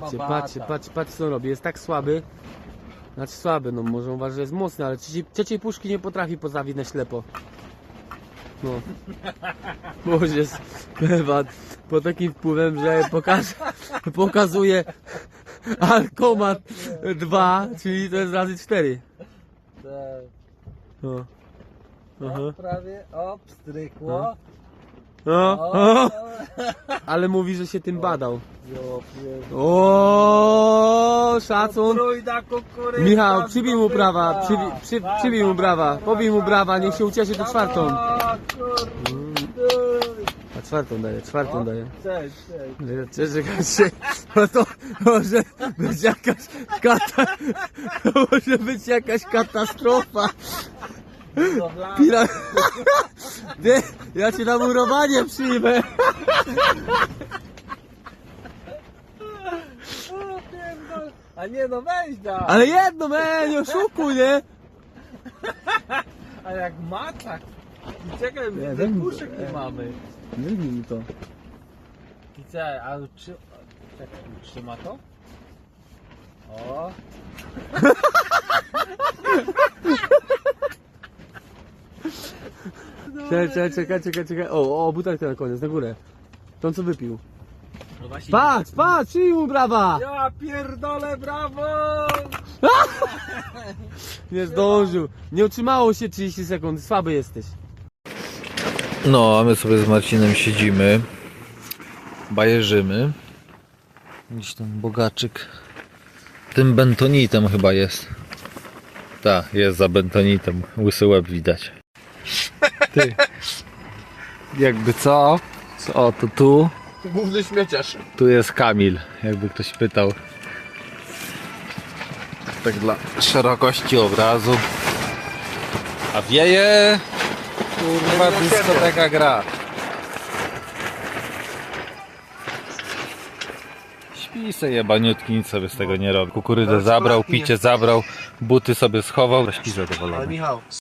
Patrzcie, patrzcie, patrzcie, patrzcie co robi. Jest tak słaby. Znaczy słaby, no może uważać, że jest mocny, ale trzeciej, trzeciej puszki nie potrafi pozawić na ślepo. No. Boże, jest chyba po takim wpływem, że pokaż, pokazuje Alkomat 2, czyli to jest razy 4. Tak. No. Aha. O, prawie, o, pstrykło. No, o, ale mówi, że się tym badał. O, szacun. Trójna kukurydza. Michał, przybij mu brawa, przybij, przy, przybij mu brawa, pobij mu brawa, niech się ucieszy to czwartą. A, czwartą daje, czwartą daje. Cześć, cześć. Czekaj się, no to może być jakaś kata, może być jakaś katastrofa. Pira... Ty, ja cię na murowanie przyjmę. A nie no, weź da. Ale jedno, me, nie oszukuj, nie? A jak macak. I czekaj, Nie, my weź mi puszek nie. nie mamy. Wyjmij mi to. I co, a czy... Czekaj, trzyma to? O. Czekaj, czekaj, czekaj, czekaj, czekaj. O, o, butelkę na koniec, na górę. Tą co wypił. No właśnie. Patrz, patrz, mu brawa! Ja pierdolę, brawo! Nie zdążył. Nie utrzymało się 30 sekund, słaby jesteś. No, a my sobie z Marcinem siedzimy, bajerzymy. Gdzieś tam bogaczyk. Tym bentonitem chyba jest. Tak, jest za bentonitem. Łysy łeb widać. Ty. Jakby co? O, to tu. Główny śmieciarz. Tu jest Kamil, jakby ktoś pytał. Tak dla szerokości obrazu. A wieje. Kurwa, dyskoteka gra. Śpi se jebaniutki, nic sobie z tego nie robi. Kukurydzę zabrał, picie zabrał, buty sobie schował. Śpi zadowolony. Michał,